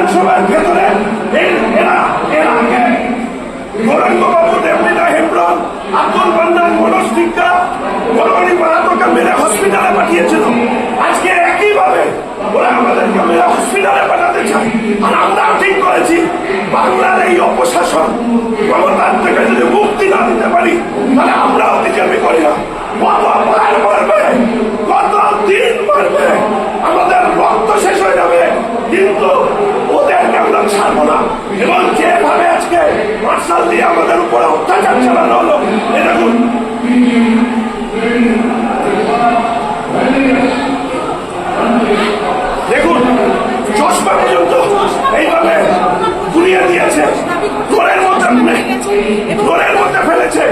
বিধানসভার ভেতরে। আজকে একইভাবে ওরা আমাদেরকে মেরে হসপিটালে পাঠাতে চায়। আর আমরাও ঠিক দিতে পারি, তাহলে আমরাও বিজেপি করি না কত বার মারবে কত দিন মারবে আমাদের রক্ত শেষ হয়ে যাবে কিন্তু ওদেরকে আমরা ছাড়বো না এবং যেভাবে আজকে মার্শাল দিয়ে আমাদের উপরে অত্যাচার চালানো হলো। এ দেখুন। চশমা পর্যন্ত এইভাবে ঘুরিয়ে দিয়েছে। মধ্যে মধ্যে ফেলেছে।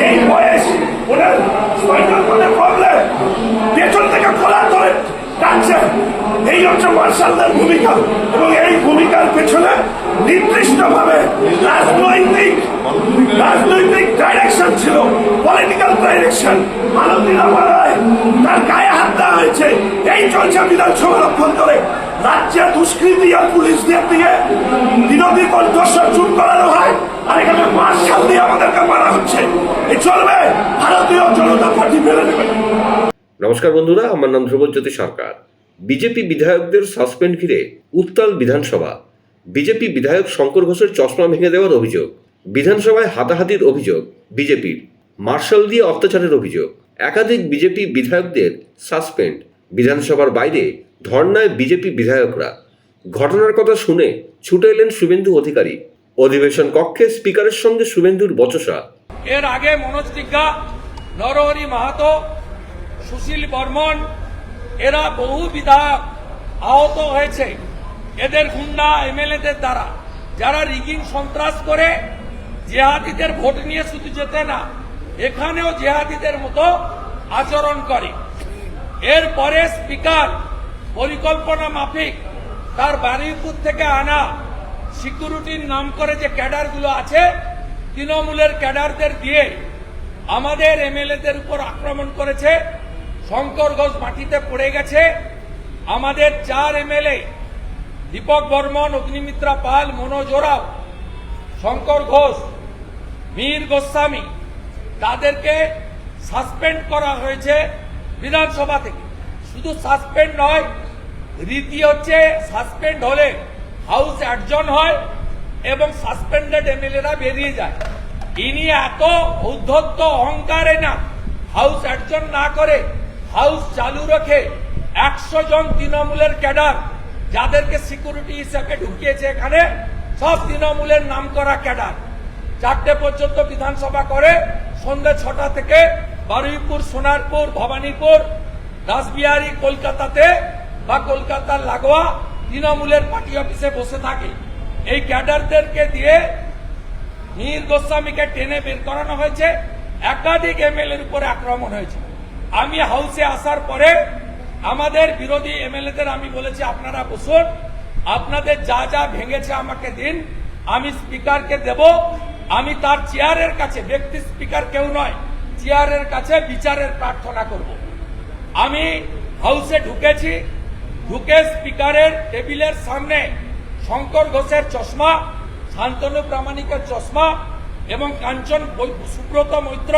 এই বয়স, ওনার প্রবলেম পেছন থেকে খোলার ধরে টানছে। এই হচ্ছে মার্শালদের ভূমিকা। এবং এই ভূমিকার পেছনে নির্দিষ্টভাবে রাজনৈতিক রাজনৈতিক ডাইরেকশন ছিল পলিটিক্যাল ডাইরেকশন আনন্দিনা পাড়ায় তার গায়ে হাত দেওয়া হয়েছে। এই চলছে বিধানসভার অভ্যন্তরে। রাজ্যে দুষ্কৃতি আর পুলিশদের দিয়ে বিরোধী কণ্ঠস্বর চুপ করানো হয়, আর এখানে মার্শাল দিয়ে আমাদেরকে মারা হচ্ছে। এই চলবে, ভারতীয় জনতা পার্টি মেনে নেবে। নমস্কার বন্ধুরা, আমার নাম ধ্রুবজ্যোতি সরকার। বিজেপি বিধায়কদের সাসপেন্ড ঘিরে উত্তাল বিধানসভা বিজেপি বিধায়ক শঙ্কর ঘোষের চশমা ভেঙে দেওয়ার অভিযোগ। বিধানসভায় হাতাহাতির অভিযোগ, বিজেপির। মার্শাল দিয়ে অত্যাচারের অভিযোগ। একাধিক বিজেপি বিধায়কদের সাসপেন্ড। বিধানসভার বাইরে ধর্নায় বিজেপি বিধায়করা। ঘটনার কথা শুনে ছুটে এলেন শুভেন্দু অধিকারী। অধিবেশন কক্ষে স্পিকারের সঙ্গে শুভেন্দুর বচসা। এর আগে মনোজ টিগ্গা নরহরি মাহাতো, সুশীল বর্মন, এরা বহু বিধায়ক আহত হয়েছে। এদের গুন্ডা, এমএলএদের দ্বারা। যারা রিগিং সন্ত্রাস করে, জেহাদিদের ভোট নিয়ে শুধু যেতে না, এখানেও জেহাদিদের মতো আচরণ করে। এরপরে স্পিকার পরিকল্পনা মাফিক তার বারুইপুর থেকে আনা সিকিউরিটির নাম করে যে ক্যাডারগুলো আছে, তৃণমূলের ক্যাডারদের দিয়ে আমাদের এমএলএদের উপর আক্রমণ করেছে। শঙ্কর ঘোষ মাটিতে পড়ে গেছে। আমাদের চার এমএলএ দীপক বর্মন, অগ্নিমিত্রা পাল, মনোজ ওরাও, শঙ্কর ঘোষ, মীর গোস্বামী, তাদেরকে সাসপেন্ড করা হয়েছে বিধানসভা থেকে। শুধু সাসপেন্ড নয়, রীতি হচ্ছে সাসপেন্ড হলে হাউস অ্যাডজন হয় এবং সাসপেন্ডেড এমএলএরা বেরিয়ে যায়। ইনি এত উদ্ধত্ত অহংকারে না, হাউস অ্যাডজন না করে হাউস চালু রেখে একশো জন তৃণমূলের ক্যাডার যাদেরকে সিকিউরিটি হিসেবে ঢুকিয়েছে এখানে, সব তৃণমূলের নাম করা ক্যাডার। চারটে পর্যন্ত বিধানসভা করে, সন্ধ্যে ছটা থেকে বারুইপুর, সোনারপুর, ভবানীপুর, রাসবিহারী, কলকাতাতে বা কলকাতার লাগোয়া তৃণমূলের পার্টি অফিসে বসে থাকে। এই ক্যাডারদেরকে দিয়ে মীর গোস্বামীকে টেনে বের করানো হয়েছে। একাধিক এমএলএর উপরে আক্রমণ হয়েছে। আমি হাউসে আসার পরে আমাদের বিরোধী এমএলএদের আমি বলেছি, আপনারা বসুন। আপনাদের যা যা ভেঙেছে আমাকে দিন। আমি স্পিকারকে দেব। আমি তার চেয়ারের কাছে, ব্যক্তি স্পিকার কেউ নয়, চেয়ারের কাছে বিচারের প্রার্থনা করব। আমি হাউসে ঢুকেছি। ঢুকে স্পিকারের টেবিলের সামনে শঙ্কর ঘোষের চশমা, শান্তনু প্রামাণিকের চশমা এবং কাঞ্চন সুব্রত মৈত্র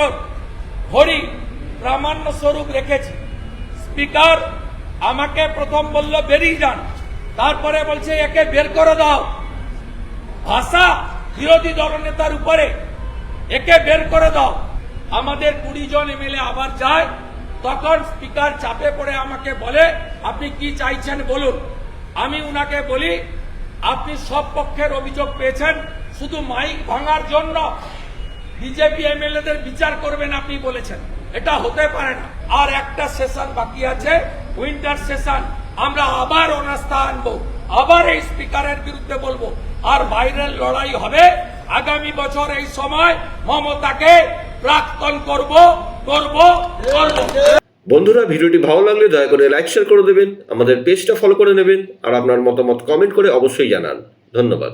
ঘড়ি প্রামাণ্য স্বরূপ রেখেছি। স্পিকার, আমাকে প্রথম বলল, বেরিয়ে যান। তারপরে বলছে, একে বের করে দাও। ভাষা বিরোধী দলনেতার উপরে, একে বের করে দাও। আমাদের কুড়ি জন এমএলএ আবার যায়, তখন স্পিকার চাপে পড়ে আমাকে বলে, আপনি কি চাইছেন বলুন? আমি উনাকে বলি, আপনি সব পক্ষের অভিযোগ পেয়েছেন, শুধু মাইক ভাঙার জন্য। বিজেপি এমএলএদের বিচার করবেন আপনি বলেছেন। এটা হতে পারে না। আর একটা সেশন বাকি আছে উইন্টার সেশন আমরা আবার অনাস্থা আনব, আবার এই স্পিকারের বিরুদ্ধে বলব। আর বাইরের লড়াই হবে। আগামী বছর এই সময় মমতাকে প্রাক্তন করব করব করব। বন্ধুরা, ভিডিওটি ভালো লাগলে দয়া করে লাইক শেয়ার করে দেবেন। আমাদের পেজটা ফলো করে নেবেন। আর আপনার মতামত কমেন্ট করে অবশ্যই জানান। ধন্যবাদ।